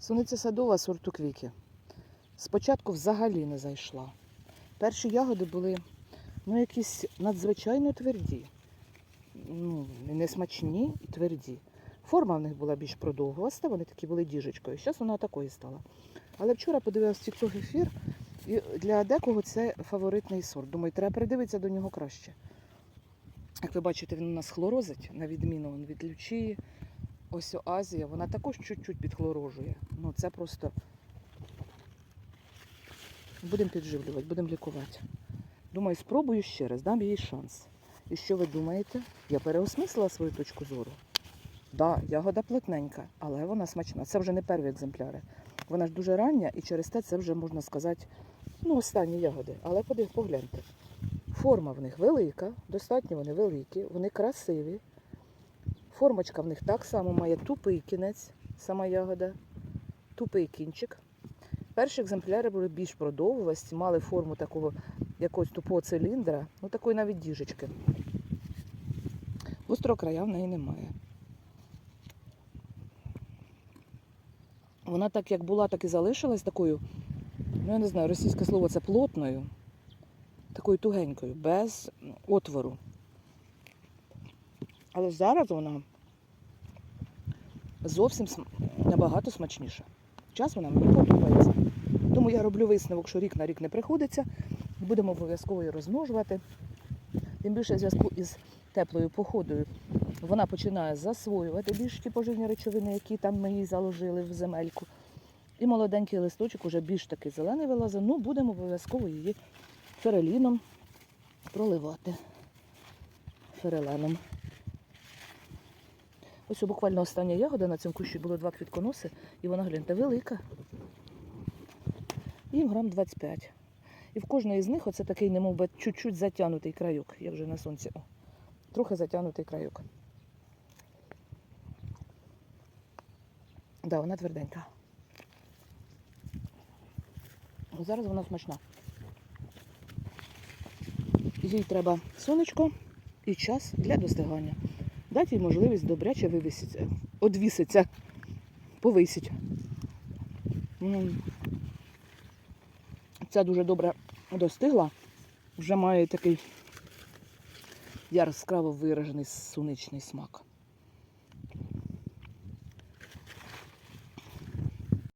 Суниця садова сорту квіки. Спочатку взагалі не зайшла. Перші ягоди були ну, якісь надзвичайно тверді. Ну, несмачні і тверді. Форма в них була більш продовгуваста, вони такі були діжечкою. Зараз вона такою стала. Але вчора подивилася TikTok ефір, і для декого це фаворитний сорт. Думаю, треба придивитися до нього краще. Як ви бачите, він у нас хлорозить, на відміну від лючії. Ось Азія, вона також чуть-чуть підхлорожує. Ну це просто будемо підживлювати, будемо лікувати. Думаю, спробую ще раз, дам їй шанс. І що ви думаєте? Я переосмислила свою точку зору. Да, ягода плотненька, але вона смачна. Це вже не перві екземпляри. Вона ж дуже рання і через те це вже можна сказати, ну, останні ягоди. Але погляньте. Форма в них велика, достатньо вони великі, вони красиві. Формочка в них так само має тупий кінець, сама ягода, тупий кінчик. Перші екземпляри були більш продовгувасті, мали форму такого якогось тупого циліндра, ну такої навіть діжечки. Гострого края в неї немає. Вона так як була, так і залишилась такою, ну я не знаю, російське слово це плотною, такою тугенькою, без отвору. Але зараз вона зовсім набагато смачніша. Час вона мені подобається. Тому я роблю висновок, що рік на рік не приходиться. Будемо обов'язково її розмножувати. Тим більше в зв'язку із теплою походою вона починає засвоювати більш ті поживні речовини, які там ми їй заложили в земельку. І молоденький листочок уже більш такий зелений вилазить. Ну, будемо обов'язково її фереліном проливати. Фереленом. Ось буквально остання ягода на цьому кущі було два квітконоси, і вона, гляньте, велика. Їм грам 25. І в кожної з них оце такий, немов би, чуть-чуть затягнутий краюк, як вже на сонці. О, трохи затягнутий краюк. Да, вона тверденька. Зараз вона смачна. Їй треба сонечко і час для достигання. Дати їй можливість добряче вивіситься, одвіситься, повисить. Ця дуже добре достигла. Вже має такий яскраво виражений суничний смак.